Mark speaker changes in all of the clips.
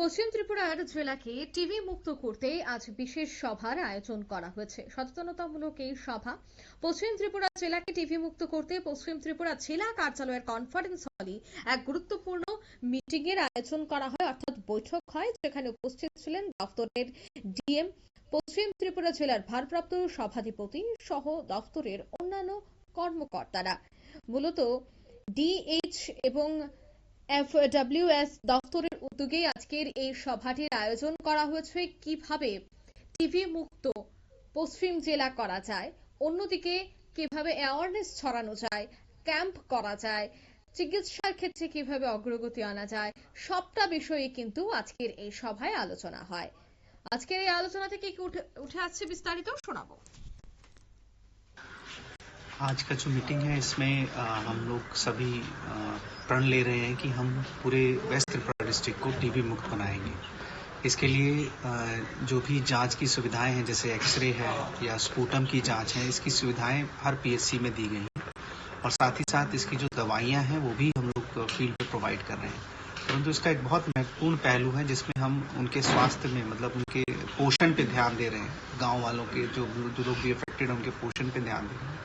Speaker 1: পশ্চিম ত্রিপুরার জেলাকে টিভি মুক্ত করতে আজ বিশেষ সভার আয়োজন করা হয়েছে। সচেতনতামূলক এই সভা পশ্চিম ত্রিপুরা জেলাকে টিভি মুক্ত করতে পশ্চিম ত্রিপুরা জেলা কার্যালয়ের কনফারেন্স হলে এক গুরুত্বপূর্ণ মিটিং এর আয়োজন করা হয়, অর্থাৎ বৈঠক হয়, যেখানে উপস্থিত ছিলেন দপ্তরের ডিএম, পশ্চিম ত্রিপুরা জেলার ভারপ্রাপ্ত সভাধিপতি সহ দপ্তরের অন্যান্য কর্মকর্তারা। মূলত ডিএইচ এবং এফডব্লিউএস দপ্তরের উদ্যোগে আজকের এই সভাটির আয়োজন করা হয়েছে। কীভাবে টিভি মুক্ত পশ্চিম জেলা করা যায়, অন্যদিকে কীভাবে অ্যাওয়ারনেস ছড়ানো যায় ক্যাম্প করা যায়, চিকিৎসার ক্ষেত্রে কীভাবে অগ্রগতি আনা যায়, সবটা বিষয়ে কিন্তু আজকের এই সভায় আলোচনা হয়। আজকের এই আলোচনা থেকে কি উঠে উঠে আসছে বিস্তারিত শোনাবো।
Speaker 2: आज का जो मीटिंग है इसमें अ, हम लोग सभी प्रण ले रहे हैं कि हम पूरे वेस्ट त्रिपुरा डिस्ट्रिक्ट को टीबी मुक्त बनाएँगे। इसके लिए अ, जो भी जाँच की सुविधाएँ हैं जैसे एक्सरे है या स्पूटम की जाँच है इसकी सुविधाएँ हर पीएससी में दी गई हैं। और साथ ही साथ इसकी जो दवाइयाँ हैं वो भी हम लोग फ़ील्ड पे प्रोवाइड कर रहे हैं। परंतु इसका एक बहुत महत्वपूर्ण पहलू है जिसमें हम उनके स्वास्थ्य में मतलब उनके पोषण पे ध्यान दे रहे हैं। गाँव वालों के जो जो लोग भी अफेक्टेड हैं, उनके पोषण पे ध्यान दे रहे हैं।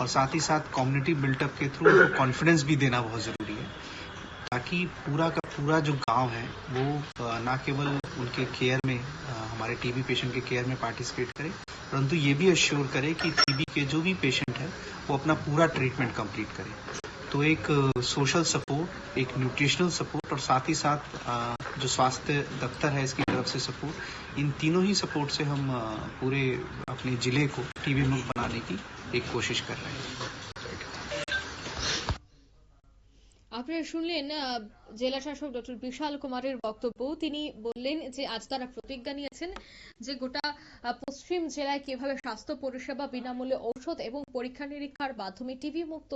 Speaker 2: और साथ ही साथ कम्युनिटी बिल्टअप के थ्रू उनको कॉन्फिडेंस भी देना बहुत ज़रूरी है। ताकि पूरा का पूरा जो गाँव है, वो ना केवल उनके केयर में हमारे टीबी पेशेंट के केयर में पार्टिसिपेट करे, परंतु ये भी अश्योर करे कि टीबी के जो भी पेशेंट है, वो अपना पूरा ट्रीटमेंट कंप्लीट करे। तो एक सोशल सपोर्ट एक न्यूट्रिशनल सपोर्ट और साथ ही साथ जो स्वास्थ्य दफ्तर है इसकी तरफ़ से सपोर्ट इन तीनों ही सपोर्ट से हम पूरे अपने ज़िले को टीबी मुक्त बनाने की एक कोशिश कर रहे हैं।
Speaker 1: আপনারা শুনলেন জেলা শাসক ডক্টর বিশাল কুমারের বক্তব্য। তিনি বললেন যে, আজ তারা প্রতিজ্ঞা নিয়েছেন যে, গোটা পশ্চিম জেলায় কীভাবে স্বাস্থ্য পরিষেবা বিনামূল্যে ঔষধ এবং পরীক্ষা নিরীক্ষার মাধ্যমে টিভি মুক্ত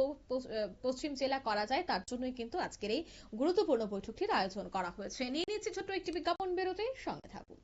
Speaker 1: পশ্চিম জেলা করা যায়, তার জন্যই কিন্তু আজকের এই গুরুত্বপূর্ণ বৈঠকটির আয়োজন করা হয়েছে। নিয়ে নিচ্ছে ছোট্ট একটি বিজ্ঞাপন বেরোতে সঙ্গে থাকুন।